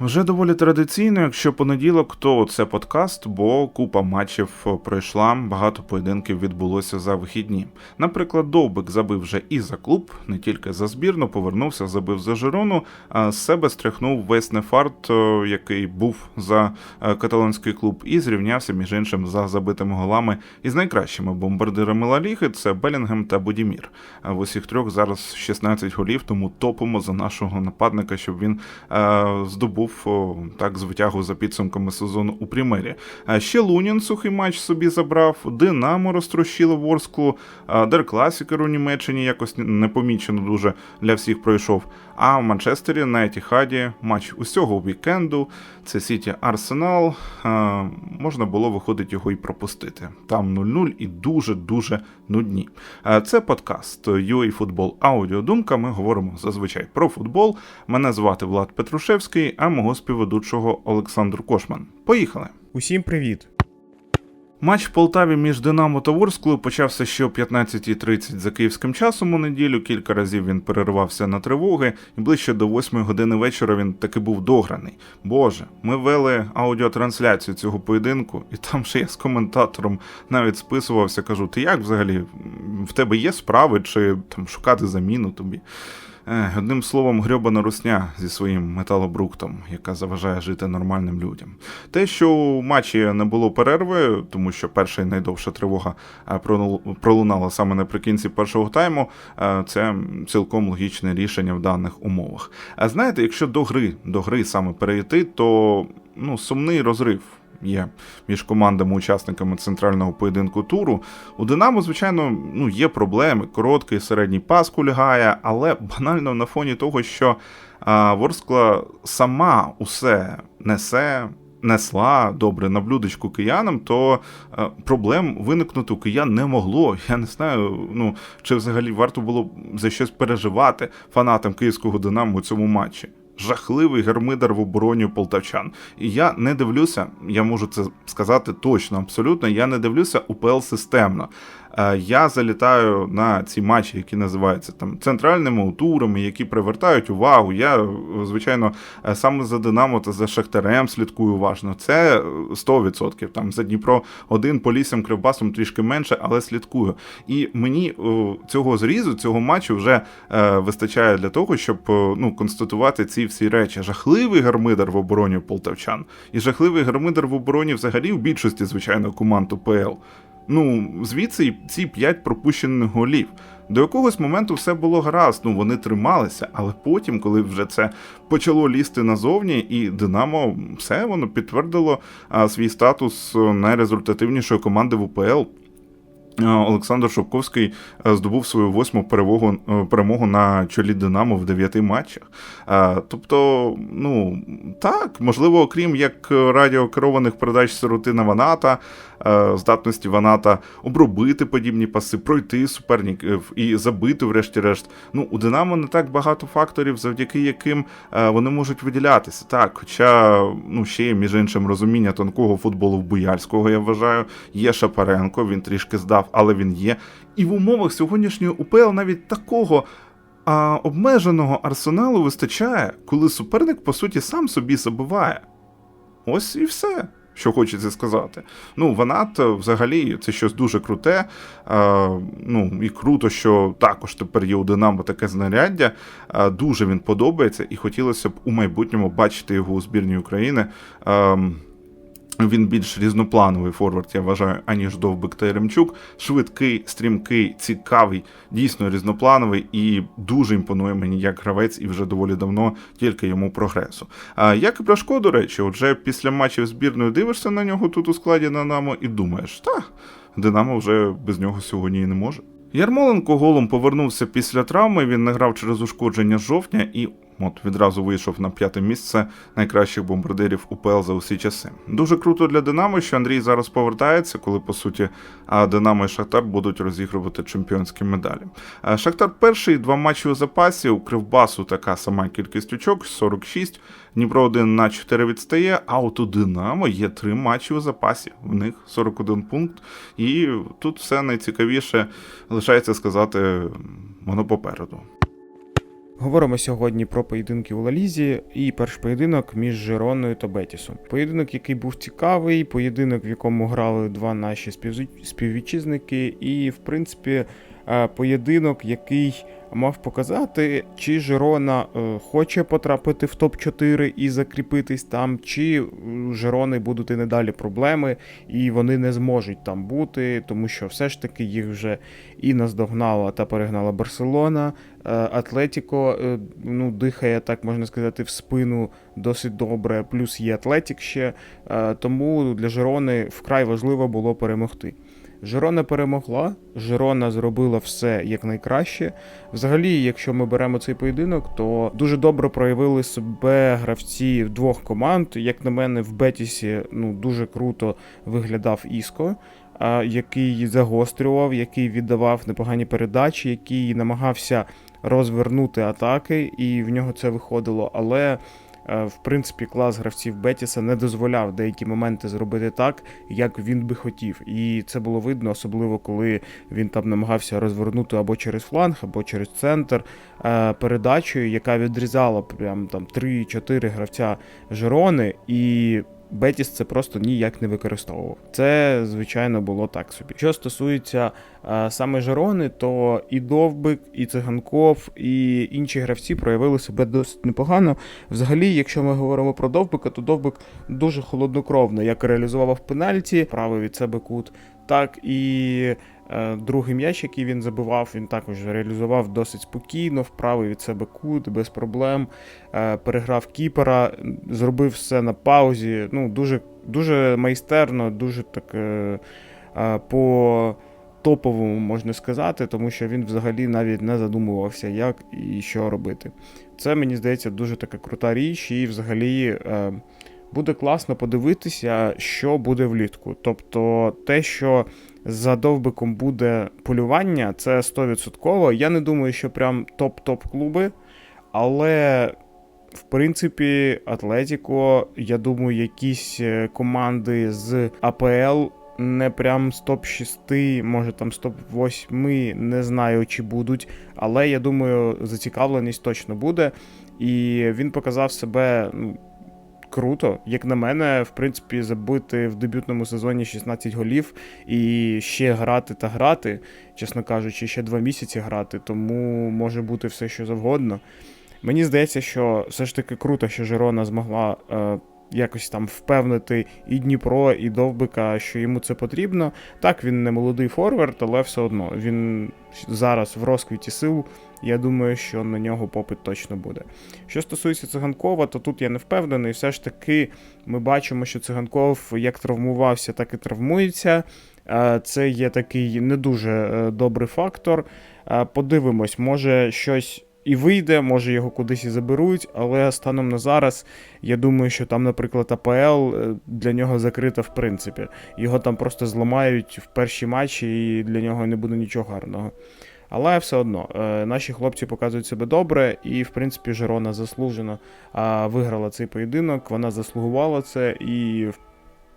Вже доволі традиційно, якщо понеділок, то це подкаст, бо купа матчів пройшла, багато поєдинків відбулося за вихідні. Наприклад, Довбик забив вже і за клуб, не тільки за збірну, повернувся, забив за Жирону, а з себе стряхнув весь нефарт, е, який був за е, каталонський клуб, і зрівнявся між іншим за забитими голами із найкращими бомбардирами Ла Ліги – це Белінгем та Будімір. А В усіх трьох зараз 16 голів, тому топимо за нашого нападника, щоб він е, здобув так так звитягу за підсумками сезону у Прімері. А ще Лунін сухий матч собі забрав, Динамо розтрощило Ворску, а Дер Класікер у Німеччині якось непомічено дуже для всіх пройшов. А в Манчестері на Етіхаді матч усього вікенду. Це Сіті Арсенал. Можна було виходить його і пропустити. Там 0-0 і дуже дуже нудні. Це подкаст UA Футбол Аудіодумка. Ми говоримо зазвичай про футбол. Мене звати Влад Петрушевський, а мого співведучого Олександр Кошман. Поїхали! Усім привіт! Матч в Полтаві між Динамо та Ворсклою почався ще о 15.30 за київським часом у неділю. Кілька разів він перервався на тривоги, і ближче до 8 години вечора він таки був дограний. Боже, ми вели аудіотрансляцію цього поєдинку, і там ще я з коментатором навіть списувався. Кажу: ти як взагалі в тебе є справи чи там шукати заміну тобі? Ех, Одним словом, грьобана русня зі своїм металобруктом, яка заважає жити нормальним людям. Те, що у матчі не було перерви, тому що перша і найдовша тривога е, пролунала саме наприкінці першого тайму, е, це цілком логічне рішення в даних умовах. А знаєте, якщо до гри, до гри саме перейти, то ну, сумний розрив є між командами-учасниками центрального поєдинку туру. У Динамо, звичайно, ну, є проблеми. Короткий середній пас кульгає, але банально на фоні того, що а, Ворскла сама усе несе. Несла добре на блюдечку киянам, то проблем виникнути у киян не могло. Я не знаю, ну чи взагалі варто було за щось переживати фанатам київського динамо у цьому матчі жахливий гермидар в обороні полтавчан. І я не дивлюся, я можу це сказати точно, абсолютно. Я не дивлюся УПЛ системно. Е, Я залітаю на ці матчі, які називаються там центральними турами, які привертають увагу. Я, е, звичайно, е, саме за Динамо та за Шахтарем слідкую уважно. Це е, 100%. Там за Дніпро один по лісам Кривбасом трішки менше, але слідкую. І мені цього зрізу, цього матчу вже вистачає для того, щоб ну, констатувати ці всі речі. Жахливий гармидар в обороні полтавчан, і жахливий гармидар в обороні взагалі в більшості, звичайно, команд УПЛ. Ну, звідси ці п'ять пропущених голів. До якогось моменту все було гаразд, ну вони трималися, але потім, коли вже це почало лізти назовні, і Динамо все воно підтвердило а, свій статус е, найрезультативнішої команди в УПЛ. Е, Олександр Шовковський е, здобув свою восьму перемогу, е, перемогу на чолі Динамо в дев'яти матчах. Тобто, ну так, можливо, окрім як радіокерованих передач сиротина Ваната, здатності Ваната обробити подібні паси, пройти суперників і забити, врешті-решт. Ну, у Динамо не так багато факторів, завдяки яким вони можуть виділятися. Так, хоча ну ще є, між іншим розуміння тонкого футболу в Буяльського, я вважаю. Є Шапаренко, він трішки здав, але він є. І в умовах сьогоднішньої УПЛ навіть такого. А обмеженого арсеналу вистачає, коли суперник, по суті, сам собі забиває. Ось і все, що хочеться сказати. Ну, Ванат е, взагалі це щось дуже круте. А, ну, і круто, що також тепер є у Динамо таке знаряддя. А, дуже він подобається, і хотілося б у майбутньому бачити його у збірній України. А, він більш різноплановий форвард, я вважаю, аніж Довбик та Еремчук. Швидкий, стрімкий, цікавий, дійсно різноплановий і дуже імпонує мені як гравець, і вже доволі давно тільки йому прогресу. А як і Пляшко, до речі, отже, після матчів збірної дивишся на нього тут у складі Динамо і думаєш, та Динамо вже без нього сьогодні і не може. Ярмоленко голом повернувся після травми. Він не грав через ушкодження жовтня і от відразу вийшов на п'яте місце найкращих бомбардирів УПЛ за усі часи. Дуже круто для Динамо, що Андрій зараз повертається, коли по суті Динамо і Шахтар будуть розігрувати чемпіонські медалі. Шахтар перший два матчі у запасі. У Кривбасу така сама кількість очок 46. Дніпро 1 на 4 відстає. А от у Динамо є три матчі у запасі. В них 41 пункт. І тут все найцікавіше лишається сказати воно попереду. Говоримо сьогодні про поєдинки у Лалізі і перший поєдинок між Жироною та Бетісом. Поєдинок, який був цікавий, поєдинок, в якому грали два наші співвітчизники, і, в принципі, поєдинок, який мав показати, чи Жирона е, хоче потрапити в топ-4 і закріпитись там, чи у Жирони будуть і надалі проблеми, і вони не зможуть там бути, тому що все ж таки їх вже і наздогнала та перегнала Барселона. Е, Атлетіко е, ну, дихає, так можна сказати, в спину досить добре, плюс є Атлетік ще. Е, Тому для Жирони вкрай важливо було перемогти. Жирона перемогла, Жирона зробила все як найкраще. Взагалі, якщо ми беремо цей поєдинок, то дуже добре проявили себе гравці двох команд. Як на мене, в Бетісі ну дуже круто виглядав Іско, який загострював, який віддавав непогані передачі, який намагався розвернути атаки, і в нього це виходило. Але в принципі клас гравців Бетіса не дозволяв деякі моменти зробити так, як він би хотів. І це було видно, особливо коли він там намагався розвернути або через фланг, або через центр е, передачею, яка відрізала прям там 3-4 гравця Жерони, і Бетіс це просто ніяк не використовував. Це, звичайно, було так собі. Що стосується е, саме Жерони, то і Довбик, і Циганков, і інші гравці проявили себе досить непогано. Взагалі, якщо ми говоримо про Довбика, то Довбик дуже холоднокровно як реалізував пенальті, правий від себе кут, так і другий м'яч, який він забивав, він також реалізував досить спокійно, вправий від себе кут, без проблем. Е, переграв кіпера, зробив все на паузі. Ну, дуже, дуже майстерно, дуже так е, е, по топовому можна сказати, тому що він взагалі навіть не задумувався, як і що робити. Це мені здається дуже така крута річ, і взагалі е, буде класно подивитися, що буде влітку. Тобто, те, що за довбиком буде полювання, це 100%. Я не думаю, що прям топ-топ клуби, але. В принципі, Атлетіко, я думаю, якісь е, команди з АПЛ не прям з топ-6, може там з топ-8, не знаю, чи будуть. Але я думаю, зацікавленість точно буде. І він показав себе ну, круто. Як на мене, в принципі, забити в дебютному сезоні 16 голів і ще грати та грати, чесно кажучи, ще два місяці грати, тому може бути все, що завгодно. Мені здається, що все ж таки круто, що Жерона змогла е, якось там впевнити і Дніпро, і Довбика, що йому це потрібно. Так, він не молодий форвард, але все одно він зараз в розквіті сил. Я думаю, що на нього попит точно буде. Що стосується циганкова, то тут я не впевнений. Все ж таки, ми бачимо, що циганков як травмувався, так і травмується. Е, Це є такий не дуже е, добрий фактор. Е, Подивимось, може щось і вийде, може його кудись і заберуть, але станом на зараз я думаю, що там, наприклад, АПЛ е, для нього закрита в принципі. Його там просто зламають в перші матчі, і для нього не буде нічого гарного. Але все одно, е, наші хлопці показують себе добре, і в принципі Жерона заслужено виграла цей поєдинок. Вона заслугувала це і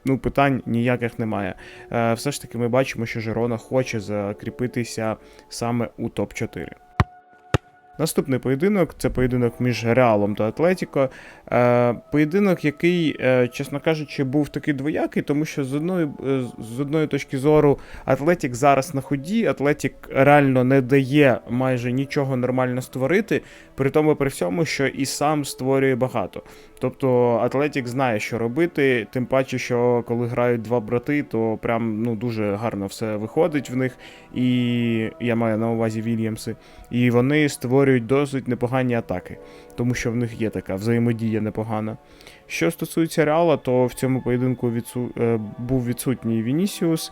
ну, питань ніяких немає. Е, Все ж таки, ми бачимо, що Жерона хоче закріпитися саме у топ-4. Наступний поєдинок це поєдинок між Реалом та Атлетіко. Е, поєдинок, який, е, чесно кажучи, був такий двоякий, тому що з одної, е, з одної точки зору Атлетік зараз на ході, Атлетік реально не дає майже нічого нормально створити, при тому при всьому, що і сам створює багато. Тобто Атлетік знає, що робити, тим паче, що коли грають два брати, то прям ну дуже гарно все виходить в них. І я маю на увазі Вільямси. І вони створюють досить непогані атаки, тому що в них є така взаємодія непогана. Що стосується Реала, то в цьому поєдинку відсу... е, був відсутній Вінісіус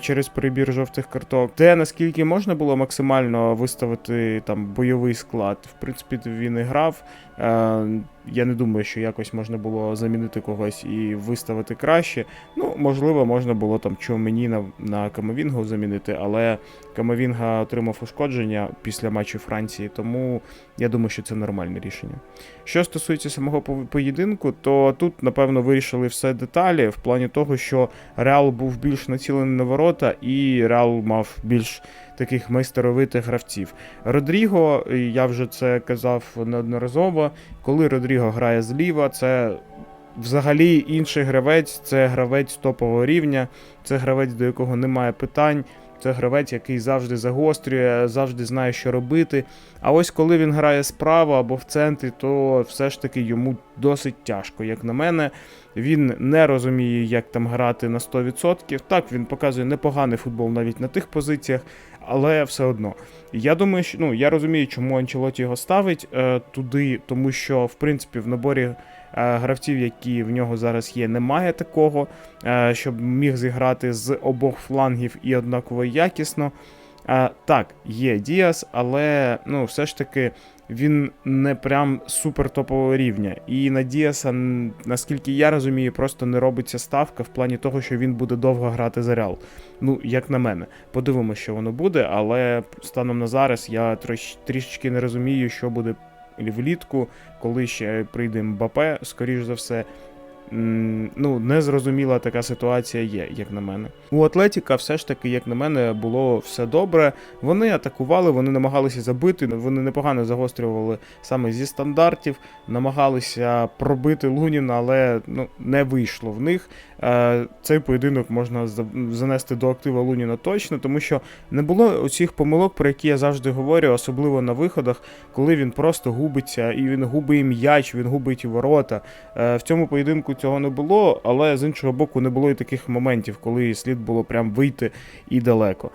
через перебір жовтих карток, де наскільки можна було максимально виставити там бойовий склад. В принципі, він і грав. Е, Я не думаю, що якось можна було замінити когось і виставити краще. Ну, можливо, можна було там мені на, Камовінгу замінити, але Камовінга отримав ушкодження після матчу Франції, тому я думаю, що це нормальне рішення. Що стосується самого поєдинку, то тут, напевно, вирішили все деталі в плані того, що Реал був більш націлений на ворота, і Реал мав більш таких майстеровитих гравців. Родріго, я вже це казав неодноразово, коли Родріго грає зліва, це взагалі інший гравець, це гравець топового рівня, це гравець, до якого немає питань. Це гравець, який завжди загострює, завжди знає, що робити. А ось коли він грає справа або в центрі, то все ж таки йому досить тяжко. Як на мене, він не розуміє, як там грати на 100%. Так, він показує непоганий футбол навіть на тих позиціях, але все одно. Я думаю, що ну я розумію, чому Анчелоті його ставить е, туди, тому що в принципі в наборі гравців, які в нього зараз є, немає такого, е, щоб міг зіграти з обох флангів і однаково якісно. Е, так, є Діас, але ну, все ж таки він не прям супер топового рівня. І на Діаса, наскільки я розумію, просто не робиться ставка в плані того, що він буде довго грати за Реал. Ну, як на мене. Подивимося, що воно буде, але станом на зараз я трішечки не розумію, що буде влітку, коли ще прийде Мбапе, скоріш за все. Ну, незрозуміла така ситуація є, як на мене. У Атлетіка все ж таки, як на мене, було все добре. Вони атакували, вони намагалися забити, вони непогано загострювали саме зі стандартів, намагалися пробити Луніна, але ну, не вийшло в них. Е, Цей поєдинок можна занести до актива Луніна точно, тому що не було оцих помилок, про які я завжди говорю, особливо на виходах, коли він просто губиться, і він губить м'яч, він губить ворота. Е, В цьому поєдинку цього не було, але з іншого боку, не було і таких моментів, коли слід було прям вийти і далеко.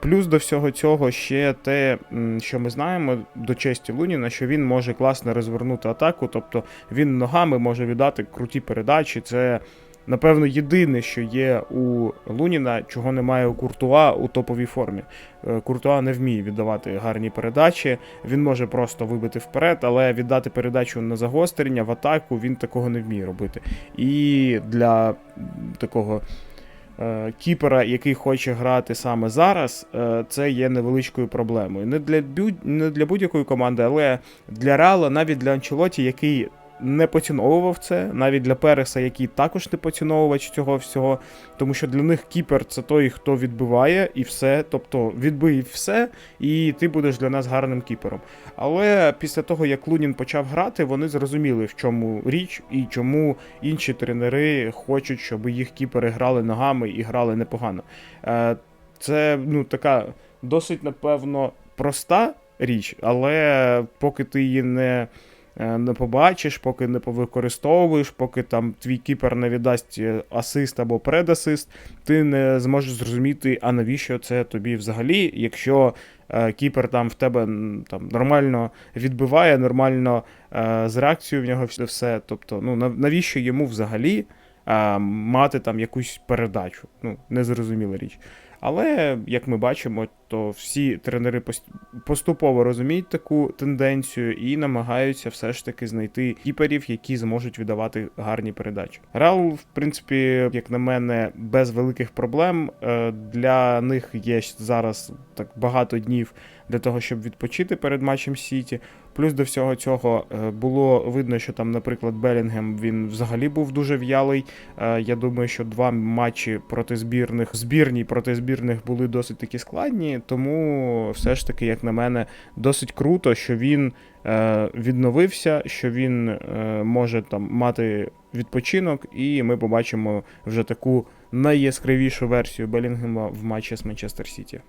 Плюс до всього цього ще те, що ми знаємо до честі Луніна, що він може класно розвернути атаку, тобто він ногами може віддати круті передачі. Це, напевно, єдине, що є у Луніна, чого немає у Куртуа у топовій формі. Е, Куртуа не вміє віддавати гарні передачі, він може просто вибити вперед, але віддати передачу на загострення в атаку він такого не вміє робити. І для такого е, кіпера, який хоче грати саме зараз, е, це є невеличкою проблемою. Не для, не для будь-якої команди, але для Реала, навіть для Анчелоті, який не поціновував це, навіть для Переса, який також не поціновувач цього всього, тому що для них кіпер це той, хто відбиває і все. Тобто відбий все, і ти будеш для нас гарним кіпером. Але після того, як Лунін почав грати, вони зрозуміли, в чому річ і чому інші тренери хочуть, щоб їх кіпери грали ногами і грали непогано. Е, Це ну, така досить, напевно, проста річ, але поки ти її не. Е, Не побачиш, поки не повикористовуєш, поки там твій кіпер не віддасть е, асист або предасист, ти не зможеш зрозуміти, а навіщо це тобі взагалі, якщо е, кіпер там в тебе там нормально відбиває, нормально з реакцією в нього все-. Тобто, ну навіщо йому взагалі мати там якусь передачу? Ну, незрозуміла річ. Але як ми бачимо, то всі тренери пос- поступово розуміють таку тенденцію і намагаються все ж таки знайти кіперів, які зможуть віддавати гарні передачі. Реал, в принципі, як на мене, без великих проблем. Е, Для них є зараз так багато днів для того, щоб відпочити перед матчем Сіті. Плюс до всього цього е, було видно, що там, наприклад, Белінгем він взагалі був дуже в'ялий. Е, Я думаю, що два матчі проти збірних збірні проти збірних були досить такі складні. Тому все ж таки, як на мене, досить круто, що він е, відновився, що він може там мати відпочинок, і ми побачимо вже таку найяскравішу версію Белінгема в матчі з Манчестер Сіті.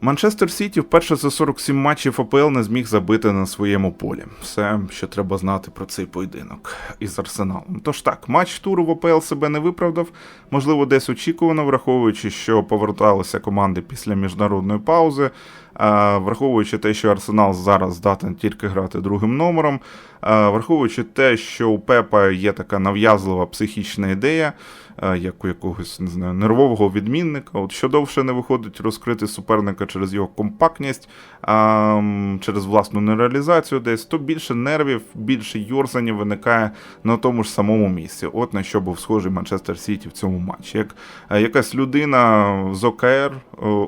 Манчестер Сіті вперше за 47 матчів АПЛ не зміг забити на своєму полі. Все, що треба знати про цей поєдинок із Арсеналом. Тож так, матч туру в АПЛ себе не виправдав, можливо, десь очікувано, враховуючи, що поверталися команди після міжнародної паузи. А, Враховуючи те, що Арсенал зараз здатен тільки грати другим номером, враховуючи те, що у Пепа є така нав'язлива психічна ідея, як у якогось не знаю, нервового відмінника. От що довше не виходить розкрити суперника через його компактність, через власну нереалізацію десь, то більше нервів, більше юрзання виникає на тому ж самому місці. От на що був схожий Манчестер Сіті в цьому матчі. Як е, якась людина з ОКР,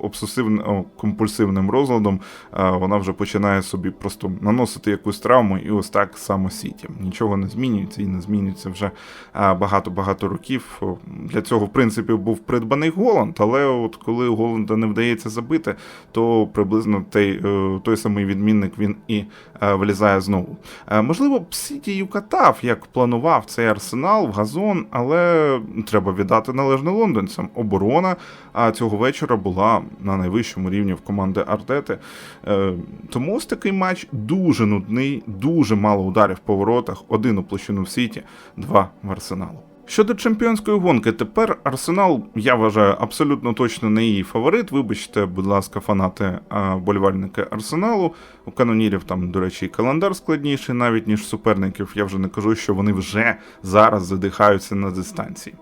обсесивно компульсивним розладом, е, вона вже починає собі просто наносити якусь травму, і ось так само Сіті. Нічого не змінюється і не змінюється вже е, багато-багато років. Для цього, в принципі, був придбаний Голланд, але от коли Голланда не вдається забити, то приблизно той, е, той самий відмінник він і влізає знову. Можливо, б Сіті укатав, як планував цей арсенал в газон, але треба віддати належне лондонцям. Оборона цього вечора була на найвищому рівні в команди Артети. Е, Тому ось такий матч дуже нудний, дуже мало ударів по воротах, один у площину в Сіті, два в арсеналу. Щодо чемпіонської гонки, тепер Арсенал, я вважаю, абсолютно точно не її фаворит. Вибачте, будь ласка, фанати болівальники Арсеналу. У канонірів там, до речі, і календар складніший навіть ніж суперників. Я вже не кажу, що вони вже зараз задихаються на дистанції.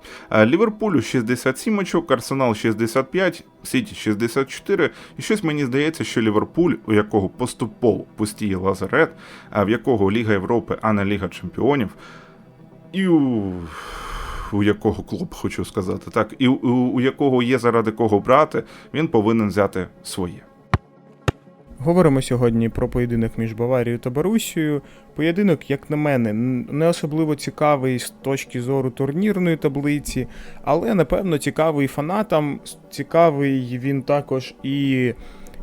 Ліверпулю 67 очок, Арсенал 65, Сіті 64. І щось мені здається, що Ліверпуль, у якого поступово пустіє лазарет, в якого Ліга Європи, а не Ліга Чемпіонів. І у, якого клуб, хочу сказати, так, і у, у якого є заради кого брати, він повинен взяти своє. Говоримо сьогодні про поєдинок між Баварією та Борусією. Поєдинок, як на мене, не особливо цікавий з точки зору турнірної таблиці, але напевно цікавий фанатам. Цікавий він також і,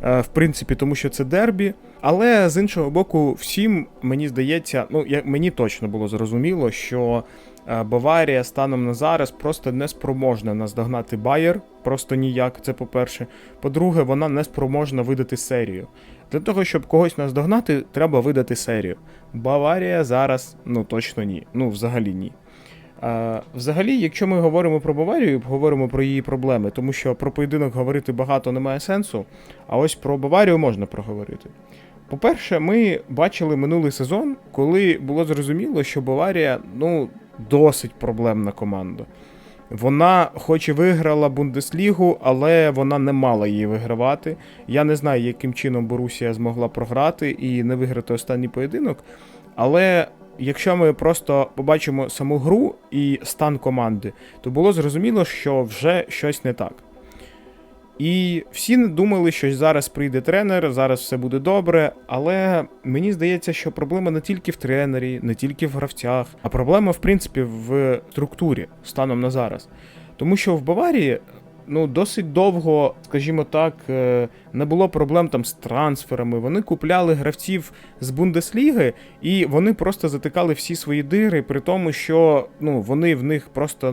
е, в принципі, тому що це дербі. Але з іншого боку, всім мені здається, ну як мені точно було зрозуміло, що Баварія станом на зараз просто не спроможна наздогнати Байер, просто ніяк. Це по-перше. По-друге, вона не спроможна видати серію. Для того, щоб когось наздогнати, треба видати серію. Баварія зараз, ну точно ні. Ну, взагалі ні. А, взагалі, якщо ми говоримо про Баварію, говоримо про її проблеми, тому що про поєдинок говорити багато немає сенсу, а ось про Баварію можна проговорити. По-перше, ми бачили минулий сезон, коли було зрозуміло, що Баварія ну, досить проблемна команда. Вона, хоч і виграла Бундеслігу, але вона не мала її вигравати. Я не знаю, яким чином Борусія змогла програти і не виграти останній поєдинок. Але якщо ми просто побачимо саму гру і стан команди, то було зрозуміло, що вже щось не так. І всі думали, що зараз прийде тренер, зараз все буде добре. Але мені здається, що проблема не тільки в тренері, не тільки в гравцях, а проблема, в принципі, в структурі станом на зараз. Тому що в Баварії ну, досить довго, скажімо так, е, не було проблем там з трансферами. Вони купляли гравців з Бундесліги, і вони просто затикали всі свої дири, при тому, що ну, вони в них просто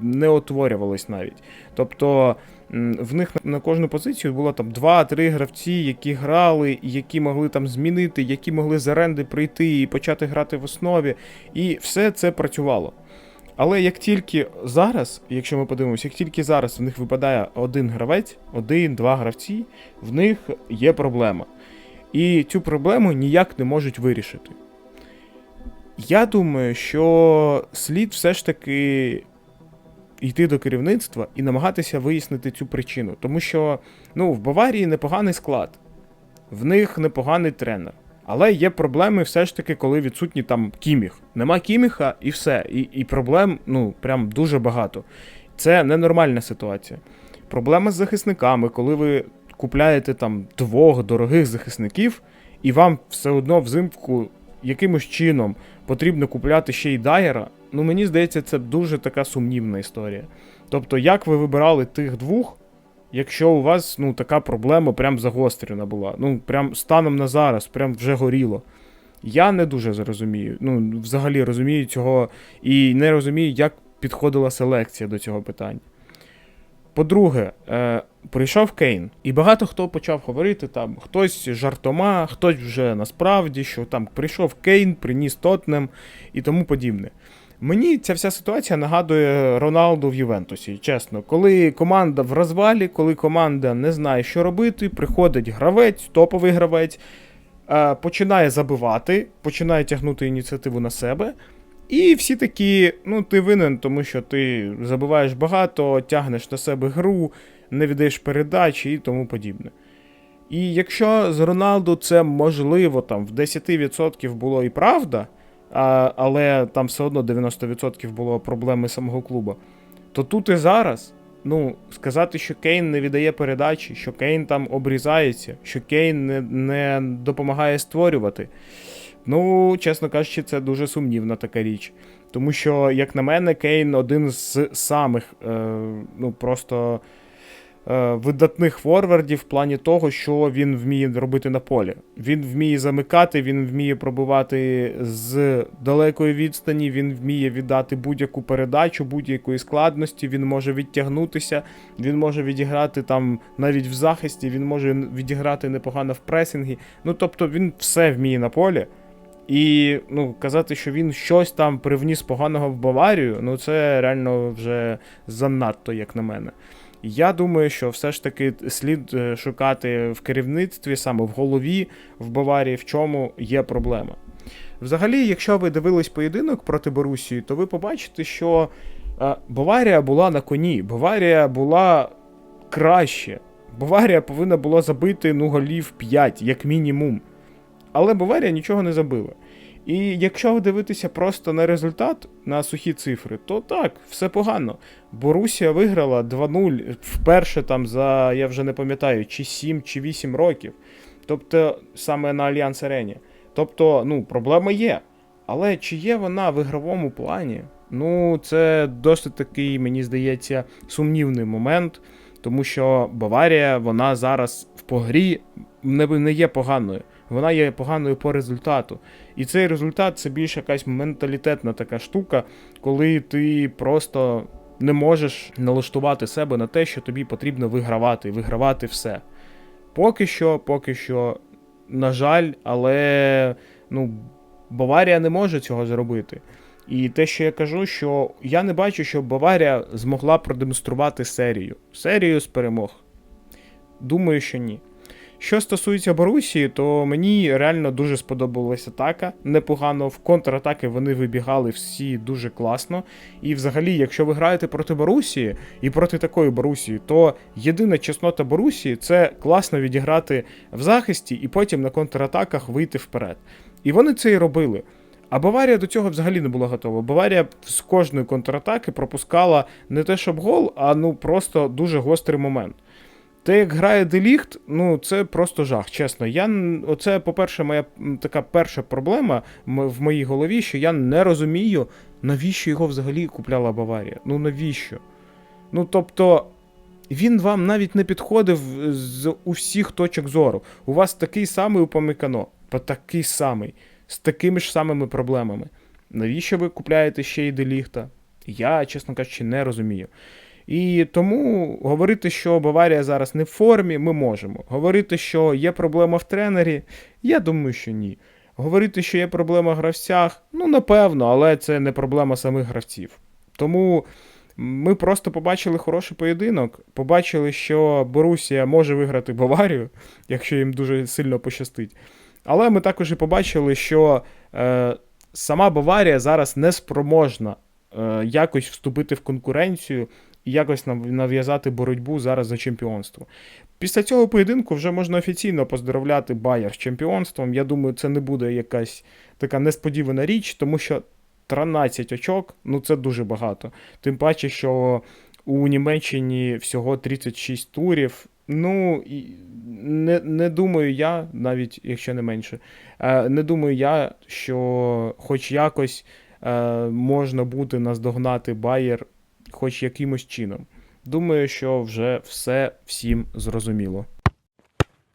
не отворювались навіть. Тобто в них на- кожну позицію було там 2-3 гравці, які грали, які могли там змінити, які могли з оренди прийти і почати грати в основі. І все це працювало. Але як тільки зараз, якщо ми подивимося, як тільки зараз в них випадає один гравець, один-два гравці, в них є проблема. І цю проблему ніяк не можуть вирішити. Я думаю, що слід все ж таки йти до керівництва і намагатися вияснити цю причину. Тому що ну, в Баварії непоганий склад, в них непоганий тренер. Але є проблеми все ж таки, коли відсутні там кіміх. Нема кіміха і все. І, і проблем, ну, прям дуже багато. Це ненормальна ситуація. Проблема з захисниками, коли ви купляєте там двох дорогих захисників, і вам все одно взимку якимось чином потрібно купляти ще й Дайера, ну мені здається, це дуже така сумнівна історія. Тобто, як ви вибирали тих двох, якщо у вас ну, така проблема прям загострена була, ну прям станом на зараз, прям вже горіло. Я не дуже зрозумію. Ну, взагалі розумію цього і не розумію, як підходила селекція до цього питання. По-друге, е, прийшов Кейн, і багато хто почав говорити там, хтось жартома, хтось вже насправді, що там прийшов Кейн, приніс Тотнем і тому подібне. Мені ця вся ситуація нагадує Роналду в Ювентусі, чесно. Коли команда в розвалі, коли команда не знає, що робити, приходить гравець, топовий гравець, е, починає забивати, починає тягнути ініціативу на себе. І всі такі, ну, ти винен, тому що ти забиваєш багато, тягнеш на себе гру, не віддаєш передачі і тому подібне. І якщо з Роналду це можливо там в 10% було і правда, а, але там все одно 90% було проблеми самого клубу, то тут і зараз ну, сказати, що Кейн не віддає передачі, що Кейн там обрізається, що Кейн не, не допомагає створювати. Ну, чесно кажучи, це дуже сумнівна така річ. Тому що, як на мене, Кейн один з самих е, ну, просто е, видатних форвардів в плані того, що він вміє робити на полі. Він вміє замикати, він вміє пробивати з далекої відстані, він вміє віддати будь-яку передачу, будь-якої складності, він може відтягнутися, він може відіграти там навіть в захисті, він може відіграти непогано в пресингі. Ну тобто він все вміє на полі. І ну, казати, що він щось там привніс поганого в Баварію, ну це реально вже занадто, як на мене. Я думаю, що все ж таки слід е, шукати в керівництві, саме в голові в Баварії, в чому є проблема. Взагалі, якщо ви дивились поєдинок проти Борусії, то ви побачите, що е, Баварія була на коні, Баварія була краще. Баварія повинна була забити ну, голів 5, як мінімум. Але Баварія нічого не забила. І якщо дивитися просто на результат, на сухі цифри, то так, все погано. Борусія виграла 2-0 вперше там за, я вже не пам'ятаю, чи 7 чи 8 років. Тобто саме на Альянс Арені. Тобто, ну, проблема є. Але чи є вона в ігровому плані? Ну, це досить такий, мені здається, сумнівний момент, тому що Баварія, вона зараз в погрі не, не є поганою. Вона є поганою по результату. І цей результат це більш якась менталітетна така штука, коли ти просто не можеш налаштувати себе на те, що тобі потрібно вигравати, вигравати все. Поки що, поки що, на жаль, але ну, Баварія не може цього зробити. І те, що я кажу, що я не бачу, що Баварія змогла продемонструвати серію. Серію з перемог. Думаю, що ні. Що стосується Борусії, то мені реально дуже сподобалася атака. Непогано в контратаки вони вибігали всі дуже класно. І взагалі, якщо ви граєте проти Борусії і проти такої Борусії, то єдина чеснота Борусії це класно відіграти в захисті і потім на контратаках вийти вперед. І вони це і робили. А Баварія до цього взагалі не була готова. Баварія з кожної контратаки пропускала не те, щоб гол, а ну просто дуже гострий момент. Те, як грає Деліхт, ну це просто жах, чесно. Я оце, по-перше, моя така перша проблема в моїй голові, що я не розумію, навіщо його взагалі купляла Баварія. Ну навіщо? Ну тобто. Він вам навіть не підходив з усіх точок зору. У вас такий самий Упамекано, по такий самий, з такими ж самими проблемами. Навіщо ви купляєте ще й Деліхта? Я, чесно кажучи, не розумію. І тому говорити, що Баварія зараз не в формі, ми можемо. Говорити, що є проблема в тренері, я думаю, що ні. Говорити, що є проблема в гравцях, ну напевно, але це не проблема самих гравців. Тому ми просто побачили хороший поєдинок, побачили, що Борусія може виграти Баварію, якщо їм дуже сильно пощастить. Але ми також і побачили, що е, сама Баварія зараз не спроможна е, якось вступити в конкуренцію якось нав'язати боротьбу зараз за чемпіонство. Після цього поєдинку вже можна офіційно поздравляти Байер з чемпіонством. Я думаю, це не буде якась така несподівана річ, тому що 13 очок ну це дуже багато. Тим паче, що у Німеччині всього 36 турів. Ну, не, не думаю я, навіть якщо не менше, е, не думаю я, що хоч якось е, можна буде наздогнати Байер хоч якимось чином. Думаю, що вже все всім зрозуміло.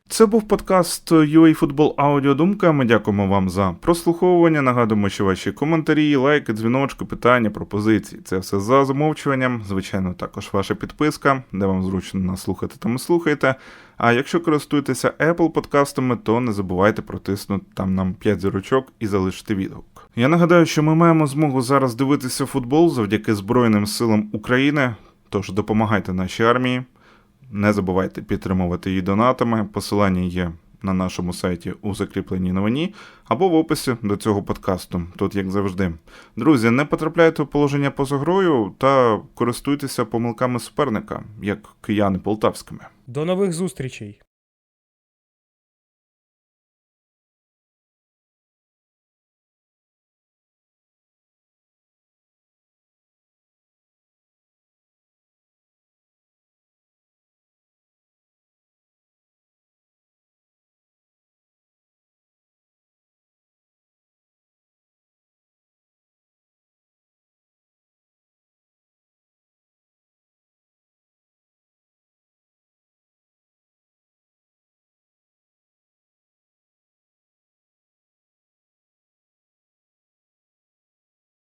Це був подкаст UA Football Аудіодумка. Ми дякуємо вам за прослуховування. Нагадуємо, що ваші коментарі, лайки, дзвіночки, питання, пропозиції це все за замовчуванням. Звичайно, також ваша підписка, де вам зручно нас слухати, тому і слухайте. А якщо користуєтеся Apple подкастами, то не забувайте протиснути там нам 5 зірочок і залишити відгук. Я нагадаю, що ми маємо змогу зараз дивитися футбол завдяки Збройним силам України. Тож допомагайте нашій армії. Не забувайте підтримувати її донатами. Посилання є на нашому сайті у закріпленій новині або в описі до цього подкасту, тут як завжди. Друзі, не потрапляйте в положення поза грою та користуйтеся помилками суперника, як кияни полтавськими. До нових зустрічей!